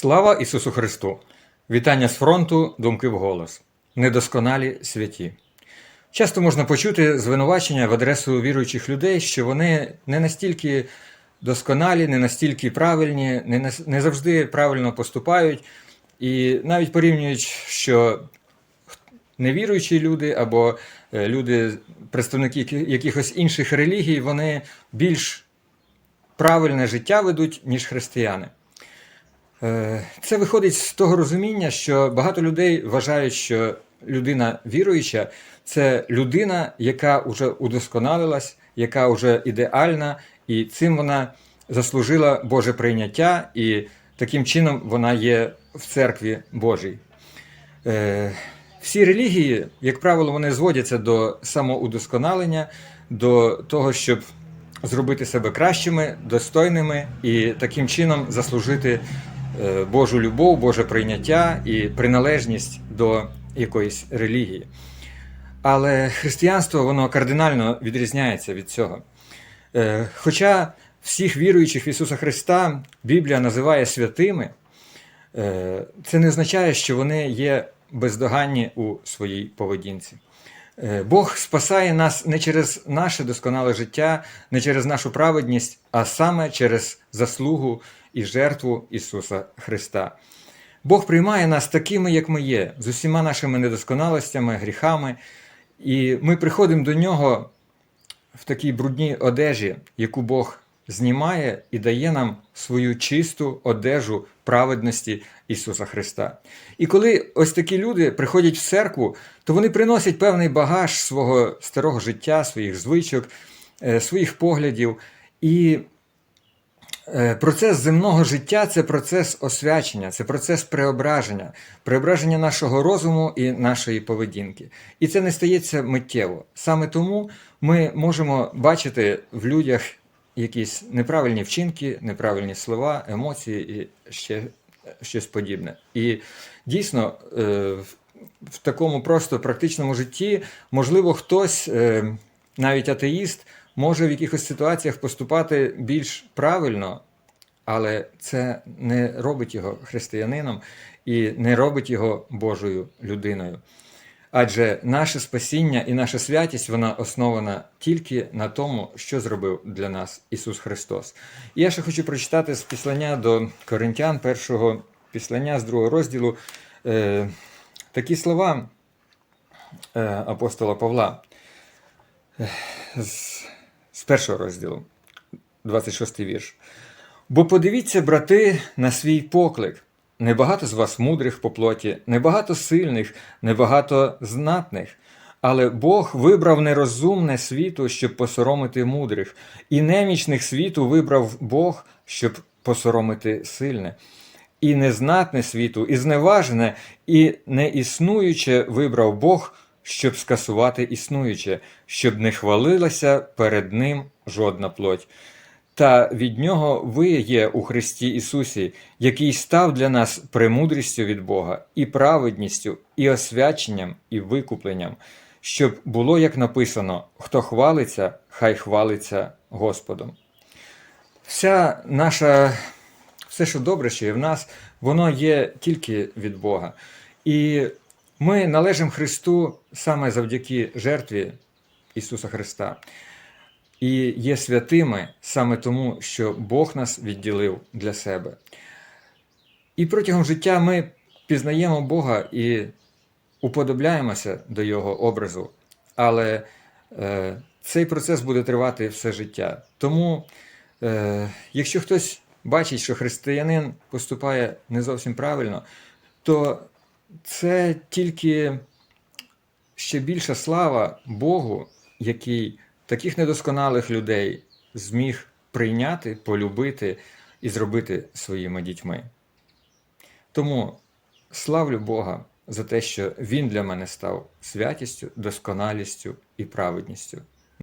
Слава Ісусу Христу! Вітання з фронту, думки вголос. Недосконалі святі. Часто можна почути звинувачення в адресу віруючих людей, що вони не настільки досконалі, не настільки правильні, не завжди правильно поступають, і навіть порівнюють, що невіруючі люди або е, люди, представники якихось інших релігій, вони більш правильне життя ведуть, ніж християни. Е, Це виходить з того розуміння, що багато людей вважають, що людина віруюча це людина, яка вже удосконалилась, яка вже ідеальна, і цим вона заслужила Боже прийняття, і таким чином вона є в церкві Божій. Е, Всі релігії, як правило, вони зводяться до самоудосконалення, до того, щоб зробити себе кращими, достойними і таким чином заслужити Божу любов, Боже прийняття і приналежність до якоїсь релігії. Але християнство воно кардинально відрізняється від цього. Е, Хоча всіх віруючих в Ісуса Христа Біблія називає святими, е, це не означає, що вони є бездоганні у своїй поведінці. Е, Бог спасає нас не через наше досконале життя, не через нашу праведність, а саме через заслугу і жертву Ісуса Христа. Бог приймає нас такими, як ми є, з усіма нашими недосконалостями, гріхами, і ми приходимо до Нього в такій брудній одежі, яку Бог знімає і дає нам свою чисту одежу праведності Ісуса Христа. І коли ось такі люди приходять в церкву, то вони приносять певний багаж свого старого життя, своїх звичок, е, своїх поглядів. І Е, Процес земного життя це процес освячення, це процес преображення, преображення нашого розуму і нашої поведінки. І це не стається миттєво. Саме тому ми можемо бачити в людях якісь неправильні вчинки, неправильні слова, емоції і ще щось подібне. І дійсно, е, в- такому просто практичному житті, можливо, хтось, е, навіть атеїст, може в якихось ситуаціях поступати більш правильно, але це не робить його християнином і не робить його Божою людиною. Адже наше спасіння і наша святість вона основана тільки на тому, що зробив для нас Ісус Христос. І я ще хочу прочитати з післання до Коринтян, першого післання з другого розділу, е, такі слова е, апостола Павла е, з, з першого розділу, 26 вірш. Бо подивіться, брати, на свій поклик. Небагато з вас мудрих по плоті, небагато сильних, небагато знатних. Але Бог вибрав нерозумне світу, щоб посоромити мудрих, і немічних світу вибрав Бог, щоб посоромити сильне. І незнатне світу, і зневажене, і неіснуюче вибрав Бог, щоб скасувати існуюче, щоб не хвалилася перед Ним жодна плоть. Та від нього ви є у Христі Ісусі, який став для нас премудрістю від Бога, і праведністю, і освяченням, і викупленням, щоб було, як написано: хто хвалиться, хай хвалиться Господом. Вся наша, все, що добре, що є в нас, воно є тільки від Бога. І ми належимо Христу саме завдяки жертві Ісуса Христа і є святими саме тому, що Бог нас відділив для себе. І протягом життя ми пізнаємо Бога і уподобляємося до Його образу, але е, цей процес буде тривати все життя. Тому, е, якщо хтось бачить, що християнин поступає не зовсім правильно, то це тільки ще більша слава Богу, який таких недосконалих людей зміг прийняти, полюбити і зробити своїми дітьми. Тому славлю Бога за те, що Він для мене став святістю, досконалістю і праведністю.